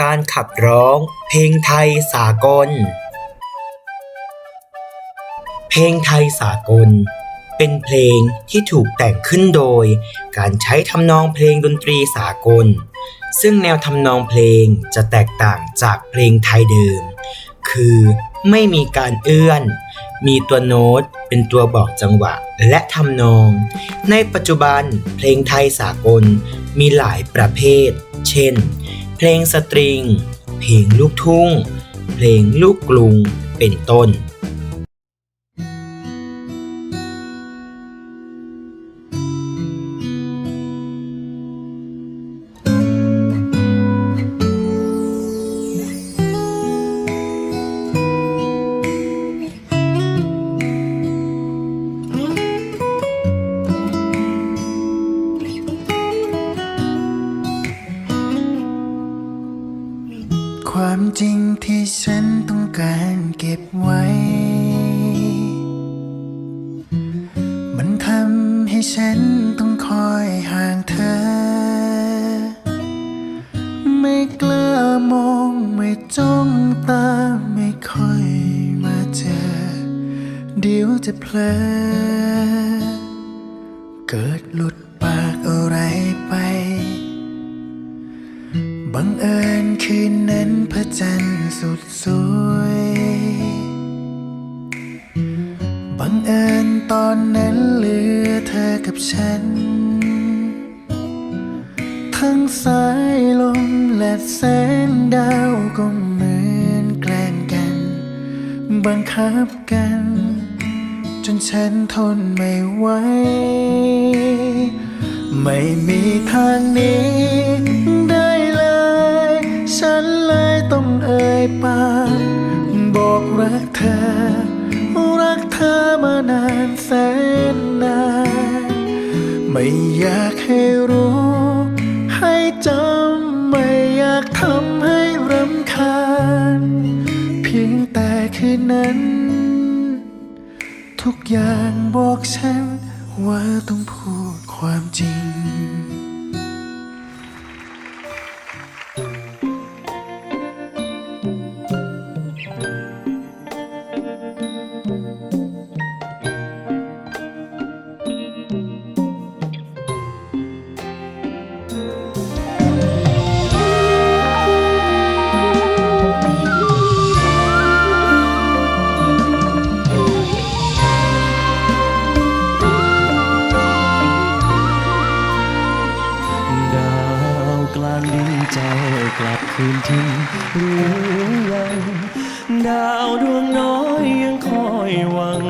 การขับร้อง เพลงไทยสากล เพลงไทยสากล เป็นเพลงที่ถูกแต่งขึ้นโดย การใช้ทำนองเพลงดนตรีสากล ซึ่งแนวทำนองเพลงจะแตกต่างจากเพลงไทยเดิม คือไม่มีการเอื้อน มีตัวโน้ตเป็นตัวบอกจังหวะและทำนอง ในปัจจุบันเพลงไทยสากลมีหลายประเภท เช่น เพลงสตริง เพลงลูกทุ่ง เพลงลูกกรุง เป็นต้น ความจริงที่ฉันต้องการเก็บไว้ มันทำให้ฉันต้องคอยห่างเธอ ไม่กล้ามองไม่จ้องตาไม่ค่อยมาเจอ เดี๋ยวจะเพลอเกิดหลุดปากอะไรไป บังเอิญ จันทร์สุดสวย บังเอิญตอนนั้นเหลือเธอกับฉัน ทั้งสายลมและแสงดาวก็เหมือนแกล้งกัน บังคับกัน จนฉันทนไม่ไหว ไม่มี ไม่อยากให้รู้ ให้จำไม่อยากทำให้รำคาญ เพียงแต่คืนนั้น ทุกอย่างบอกฉันว่าต้องพูดความจริง รือยัง ดาวดวงน้อยยังคอยหวัง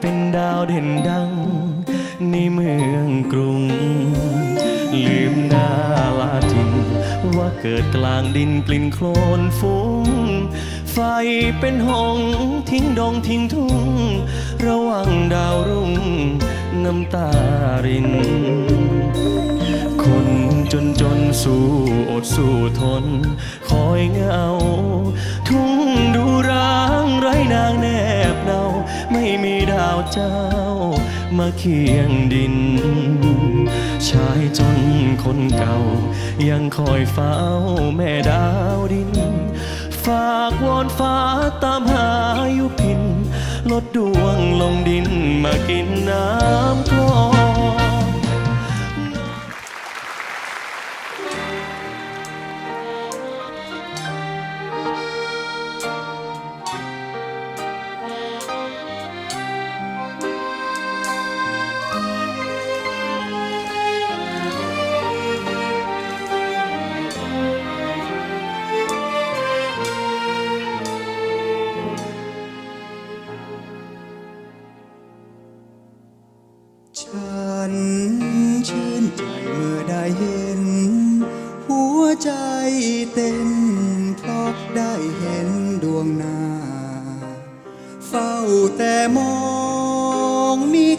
เป็นดาวเด่นดัง ในเมืองกรุง ลืมหน้าลาทิน ว่าเกิดกลางดินกลิ่นโคลนฟุ้ง ไฟเป็นหงทิ้งดงทิ้งทุ่ง ระวังดาวรุ่ง น้ำตาริน นจนสู้อดสู้ทน คอยเงา ทุ่งดูร้างไร้นางแนบเนาไม่มีดาวเจ้า มาเคียงดิน ชายจนคนเก่า ยังคอยเฝ้าแม่ดาวดิน ฝากวอนฟ้าตามหาอยู่พิน ลดดวงลงดินมากินน้ำคลอง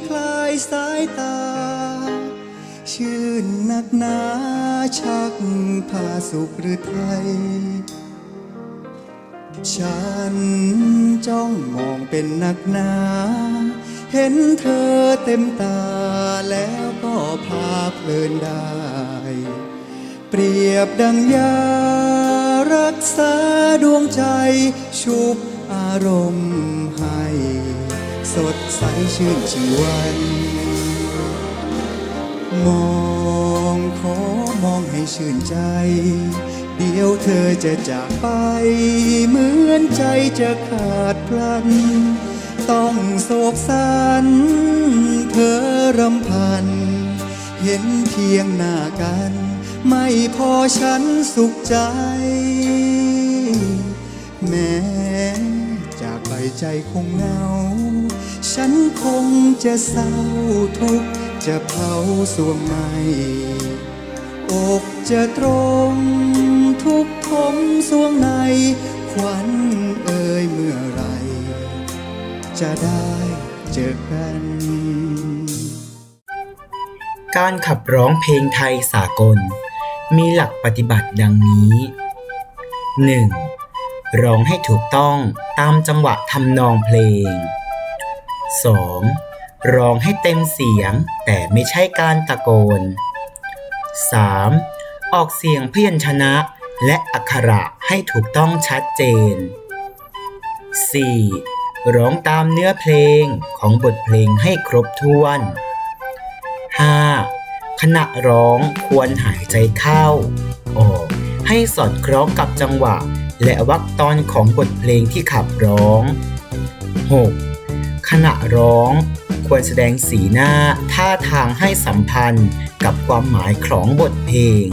คลายสายตา ชื่นนักหนาชักพาสุขหรือไทย ฉันจ้องมองเป็นนักหนา เห็นเธอเต็มตาแล้วก็พาเพลินได้ เปรียบดังยารักษาดวงใจชุบอารมณ์ให้ สดใสชื่นชีวันมองขอมองให้ชื่นใจ เดี๋ยวเธอจะจากไป เหมือนใจจะขาดพลัน ต้องโศกสัน เธอรำพัน เห็นเพียงหน้ากัน ไม่พอฉันสุขใจ แม้จากไปใจคงเหงา ฉันคงจะเศร้าทุกข์จะเผาสวงในอกจะตรงทุกทมสวงใน ขวัญเอ่ยเมื่อไร จะได้เจอกัน การขับร้องเพลงไทยสากล มีหลักปฏิบัติดังนี้ 1. ร้องให้ถูกต้องตามจังหวะทำนองเพลง 2. ร้องให้เต็มเสียงแต่ไม่ใช่การตะโกน 3. ออกเสียงพยัญชนะและอักขระให้ถูกต้องชัดเจน 4. ร้องตามเนื้อเพลงของบทเพลงให้ครบถ้วน 5. ขณะร้องควรหายใจเข้า ออก ให้สอดคล้องกับจังหวะ และวรรคตอนของบทเพลงที่ขับร้อง 6. ขณะร้อง ควรแสดงสีหน้าท่าทางให้สัมพันธ์กับความหมายของบทเพลง